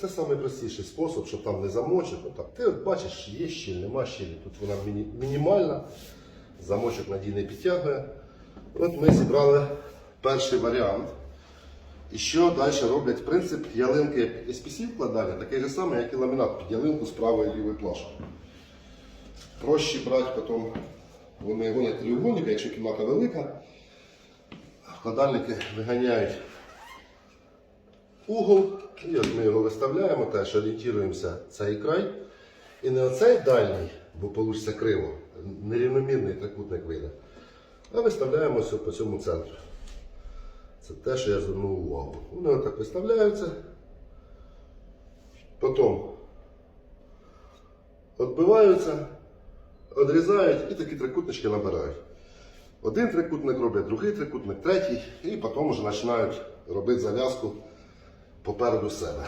Це найпростіший спосіб, щоб там не замочок. Отак. Ти от бачиш, є щіль, нема щілі. Тут вона мінімальна, замочок надійний підтягує. От ми зібрали перший варіант. І що далі роблять? Принцип ялинки SPC вкладання такий же самий, як і ламінат під ялинку з правої і лівої плашки. Проще брати потім, вони гонять треугольника, якщо кімната велика, вкладальники виганяють угол, і от ми його виставляємо, теж орієнтуємося цей край. І не оцей дальній, бо вийде криво, нерівномірний трикутник вийде. А виставляємо по цьому центру. Це те, що я звернув увагу. Вони отак виставляються. Потім відбиваються, відрізають і такі трикутнички набирають. Один трикутник роблять, другий трикутник, третій, і потім вже починають робити зав'язку попереду себе.